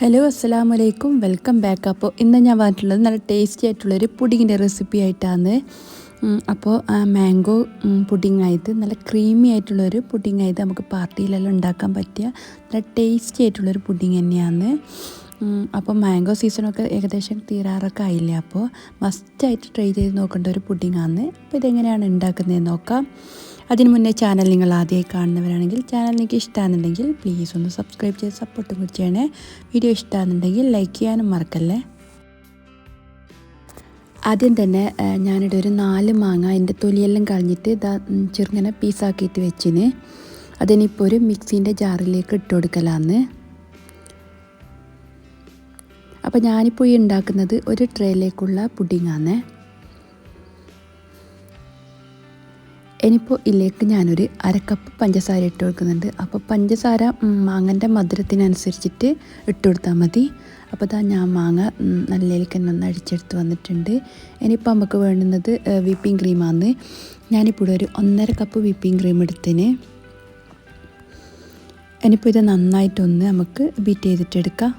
Hello അസ്സാം വലൈക്കും welcome back അപ്പോൾ ഇന്ന് ഞാൻ വന്നിട്ടുള്ളത് നല്ല ടേസ്റ്റി ആയിട്ടുള്ളൊരു പുഡിങ്ങിന്റെ റെസിപ്പി ആയിട്ടാണ്. അപ്പോൾ മാംഗോ പുഡിംഗ് ആയത് നല്ല ക്രീമി ആയിട്ടുള്ളൊരു പുഡിംഗ് ആയത് നമുക്ക് പാർട്ടിയിലെല്ലാം ഉണ്ടാക്കാൻ പറ്റിയ നല്ല ടേസ്റ്റി ആയിട്ടുള്ളൊരു പുഡിംഗ് തന്നെയാണ്. അപ്പോൾ മാംഗോ സീസണൊക്കെ ഏകദേശം തീരാറൊക്കെ ആയില്ലേ? അപ്പോൾ മസ്റ്റായിട്ട് ട്രൈ ചെയ്ത് നോക്കേണ്ട ഒരു പുഡിംഗ് ആണ്. അപ്പോൾ ഇതെങ്ങനെയാണ് ഉണ്ടാക്കുന്നതെന്ന് നോക്കാം. അതിനു മുന്നേ ചാനൽ നിങ്ങൾ ആദ്യമായി കാണുന്നവരാണെങ്കിൽ ചാനൽ നിങ്ങൾക്ക് ഇഷ്ടമാണെന്നുണ്ടെങ്കിൽ പ്ലീസ് ഒന്ന് സബ്സ്ക്രൈബ് ചെയ്ത് സപ്പോർട്ടും കൂടി ചെയ്യണേ. വീഡിയോ ഇഷ്ടമാണെന്നുണ്ടെങ്കിൽ ലൈക്ക് ചെയ്യാനും മറക്കല്ലേ? ആദ്യം തന്നെ ഞാനിവിടെ ഒരു നാല് മാങ്ങ അതിന്റെ തൊലിയെല്ലാം കളഞ്ഞിട്ട് ഇതാ ചെറുങ്ങനെ പീസാക്കിയിട്ട് വെച്ചിന്. അതിനിപ്പോൾ ഒരു മിക്സിന്റെ ജാറിലേക്ക് ഇട്ട് കൊടുക്കലാന്ന്. അപ്പോൾ ഞാനിപ്പോൾ ഈ ഉണ്ടാക്കുന്നത് ഒരു ട്രേയിലേക്കുള്ള പുഡിങ്ങാണ് ഇനിയിപ്പോൾ ഇതിലേക്ക് ഞാനൊരു അരക്കപ്പ് പഞ്ചസാര ഇട്ട് കൊടുക്കുന്നുണ്ട്. അപ്പോൾ പഞ്ചസാര മാങ്ങന്റെ മധുരത്തിനനുസരിച്ചിട്ട് ഇട്ട് കൊടുത്താൽ മതി. അപ്പോൾ ഇതാ ഞാൻ മാങ്ങ നല്ലതിലേക്ക് തന്നെ അടിച്ചെടുത്ത് വന്നിട്ടുണ്ട്. ഇനിയിപ്പോൾ നമുക്ക് വേണ്ടുന്നത് വിപ്പിംഗ് ക്രീമാണ് ഞാനിപ്പോൾ ഒരു ഒന്നര കപ്പ് വിപ്പിംഗ് ക്രീം എടുത്തിന്. ഇനിയിപ്പോൾ ഇത് നന്നായിട്ടൊന്ന് നമുക്ക് ബീറ്റ് ചെയ്തിട്ടെടുക്കാം.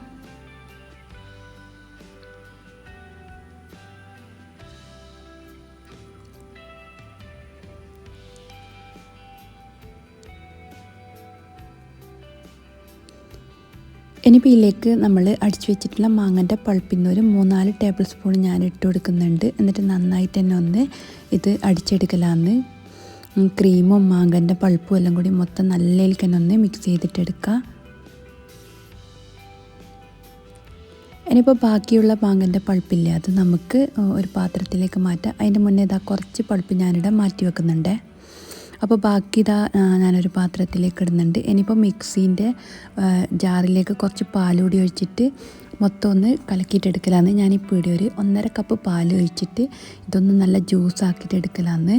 ഇനിയിപ്പോൾ ഇതിലേക്ക് നമ്മൾ അടിച്ചു വെച്ചിട്ടുള്ള മാങ്ങന്റെ പൾപ്പിന്ന് ഒരു മൂന്നാൽ ടേബിൾ സ്പൂൺ ഞാൻ ഇട്ട് കൊടുക്കുന്നുണ്ട്. എന്നിട്ട് നന്നായിട്ട് തന്നെ ഒന്ന് ഇത് അടിച്ചെടുക്കലാന്ന്. ക്രീമും മാങ്ങന്റെ പൾപ്പും എല്ലാം കൂടി മൊത്തം നല്ലതിൽ തന്നെ ഒന്ന് മിക്സ് ചെയ്തിട്ടെടുക്കുക ഇനിയിപ്പോൾ ബാക്കിയുള്ള മാങ്ങന്റെ പൾപ്പില്ലേ അത് നമുക്ക് ഒരു പാത്രത്തിലേക്ക് മാറ്റാം. അതിന്റെ മുന്നേ ഇതാ കുറച്ച് പൾപ്പ് ഞാനിവിടെ മാറ്റി വെക്കുന്നുണ്ടേ. അപ്പോൾ ബാക്കി ഇതാ ഞാനൊരു പാത്രത്തിലേക്ക് ഇടുന്നുണ്ട്. ഇനിയിപ്പോൾ മിക്സീന്റെ ജാറിലേക്ക് കുറച്ച് പാലൂടി ഒഴിച്ചിട്ട് മൊത്തം ഒന്ന് ഞാൻ ഞാനിപ്പോൾ ഇവിടെ ഒരു ഒന്നര കപ്പ് പാൽ ഒഴിച്ചിട്ട് ഇതൊന്ന് നല്ല ജ്യൂസ് ആക്കിയിട്ട് എടുക്കലാന്ന്.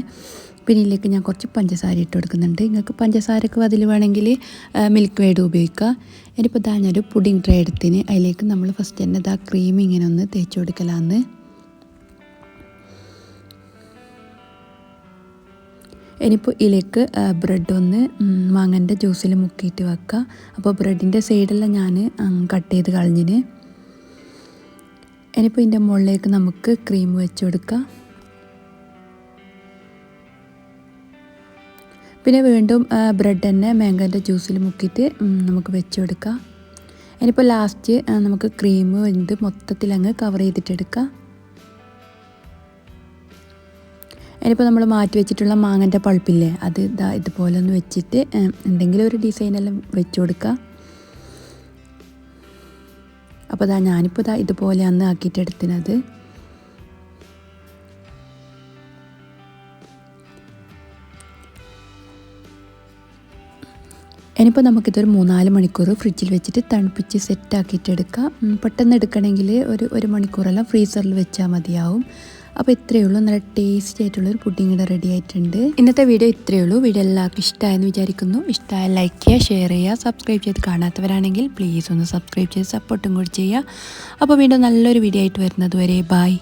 പിന്നെ ഇതിലേക്ക് ഞാൻ കുറച്ച് പഞ്ചസാര ഇട്ട് കൊടുക്കുന്നുണ്ട്. നിങ്ങൾക്ക് പഞ്ചസാരക്ക് അതിൽ വേണമെങ്കിൽ മിൽക്ക് വേഡ് ഉപയോഗിക്കുക ഇനിയിപ്പോൾ ഇതാ ഞാനൊരു പുഡിംഗ് ട്രേ എടുത്തിന്. അതിലേക്ക് നമ്മൾ ഫസ്റ്റ് തന്നെ ഇതാ ക്രീം ഇങ്ങനെ ഒന്ന് തേച്ച് കൊടുക്കലാന്ന്. ഇനിയിപ്പോൾ ഇതിലേക്ക് ബ്രെഡ് ഒന്ന് മാങ്ങന്റെ ജ്യൂസിൽ മുക്കിയിട്ട് വെക്കുക അപ്പോൾ ബ്രെഡിന്റെ സൈഡെല്ലാം ഞാൻ കട്ട് ചെയ്ത് കളഞ്ഞിന്. ഇനിയിപ്പോൾ ഇതിന്റെ മുകളിലേക്ക് നമുക്ക് ക്രീം വെച്ച് കൊടുക്കാം. പിന്നെ വീണ്ടും ബ്രെഡ് തന്നെ മാങ്കോന്റെ ജ്യൂസിൽ മുക്കിയിട്ട് നമുക്ക് വെച്ച് കൊടുക്കാം. ഇനിയിപ്പോൾ ലാസ്റ്റ് നമുക്ക് ക്രീം വെന്ത് മൊത്തത്തിൽ അങ്ങ് കവർ ചെയ്തിട്ടെടുക്കാം ഇനിയിപ്പോൾ നമ്മൾ മാറ്റി വെച്ചിട്ടുള്ള മാങ്ങന്റെ പൾപ്പില്ലേ അത് ഇതാ ഇതുപോലെ ഒന്ന് വെച്ചിട്ട് എന്തെങ്കിലും ഒരു ഡിസൈനെല്ലാം വെച്ച് കൊടുക്കുക അപ്പോൾ ഇതാ ഞാനിപ്പോൾ ഇതാ ഇതുപോലെ അന്ന് ആക്കിയിട്ട് എടുത്തിനത് ഇനിയിപ്പോൾ നമുക്കിതൊരു മൂന്നാൽ മണിക്കൂർ ഫ്രിഡ്ജിൽ വെച്ചിട്ട് തണുപ്പിച്ച് സെറ്റ് ആക്കിയിട്ട് എടുക്കാം. പെട്ടെന്ന് എടുക്കണമെങ്കിൽ ഒരു ഒരു മണിക്കൂറെല്ലാം ഫ്രീസറിൽ വെച്ചാൽ മതിയാവും. അപ്പോൾ ഇത്രയേ ഉള്ളൂ. നല്ല ടേസ്റ്റി ആയിട്ടുള്ള ഒരു പുഡിംഗ് ഇവിടെ റെഡി ആയിട്ടുണ്ട്. ഇന്നത്തെ വീഡിയോ ഇത്രയേ ഉള്ളൂ. വീഡിയോ എല്ലാവർക്കും ഇഷ്ടമായെന്ന് വിചാരിക്കുന്നു. ഇഷ്ടമായ ലൈക്ക് ചെയ്യുക ഷെയർ ചെയ്യുക സബ്സ്ക്രൈബ് ചെയ്ത് കാണാത്തവരാണെങ്കിൽ പ്ലീസ് ഒന്ന് സബ്സ്ക്രൈബ് ചെയ്ത് സപ്പോർട്ടും കൂടി ചെയ്യുക. അപ്പോൾ വീണ്ടും നല്ലൊരു വീഡിയോ ആയിട്ട് വരുന്നത് വരെ. ബായ്